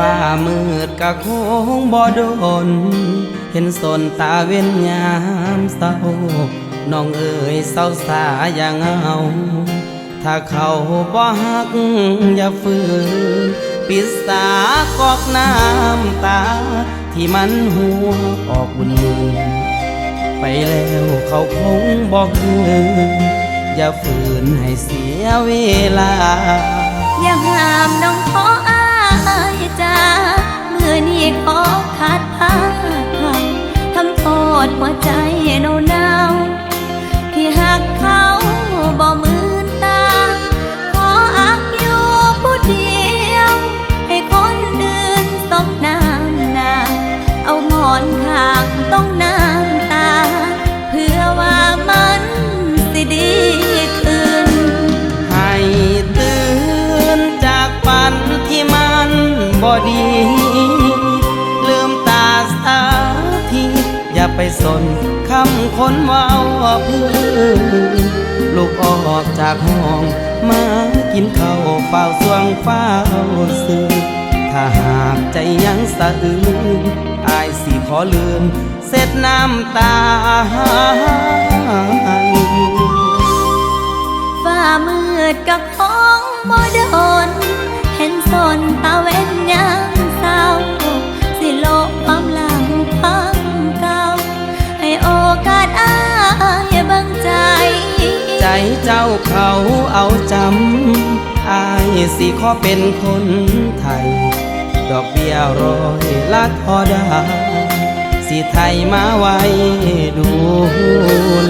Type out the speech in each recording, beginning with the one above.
ฟ้ามืดกะคงบ่โดน เห็นสนตาเว้นยามเศร้า น้องเอ๋ยเศร้าสาอย่างเอาถ้าเขาบ่ฮักอย่าฝืนปิดสากอกน้ำตา ที่มันหัวออกบุญมือไปแล้วเขาคงบอกคืนอย่าฝืนให้เสียเวลา อย่าห้ามน้องท้อ นี้ขอขาดพักทำโทษหัวใจเนาเนาๆที่หักเขาบ่มืนตา ขออักอยู่ผู้เดียว ให้คนอื่นสมน้ำหนาเอาหมอนข้างต้องน้ำตา เพื่อว่ามันสิดีขึ้น ให้ตื่นจากฝันที่มันบ่ดี ไปสนคำคนเว่าพื้ลูกออกจากห้อง มากินข้าวเฝ้าสวงเฝ้าซื้อถ้าหากใจยังสะอื้นอายสิขอลืม เสร็จน้ำตาให้ฟ้ามืดกับของบ่โดน เห็นสนตาเว้นยา เจ้าเขาเอาจำอายสิขอเป็นคนไทย ดอกเบี้ยร้อยละทอดาสิไทยมาไว้ดูแล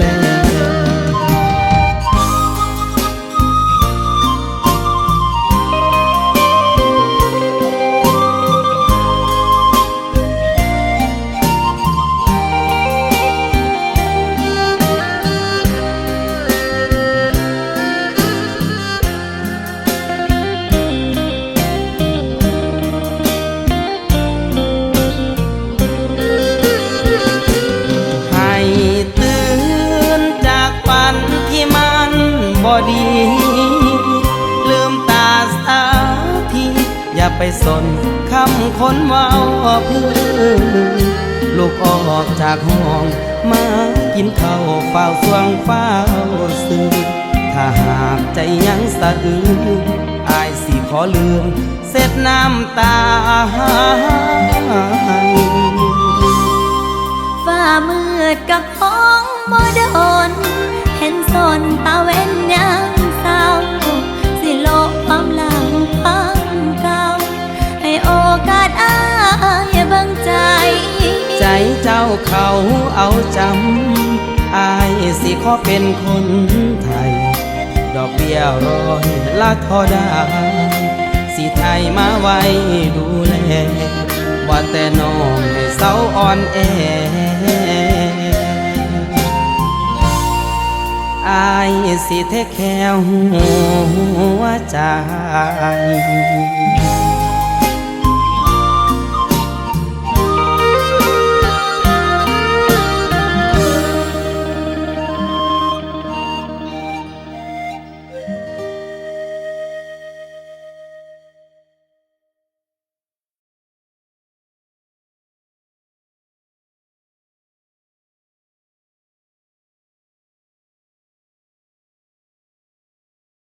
ไปสนคำคนเว่าพื้นลูกออกจากห้อง มากินข้าวเฝ้าสวงเฝ้าซื้อถ้าหากใจยังสะอื้นอายสิขอลืม เสร็จน้ำตาให้ฟ้ามืดกับของบ่โดนเห็นสนตาเว้น เจ้าเขาเอาจำอายสิขอเป็นคนไทย ดอกเบี้ยร้อยละทอด้สิไทยมาไว้ดูแลว่าแต่น้องให้เศร้าอ่อนแออายสิเทคแค่หัวใจ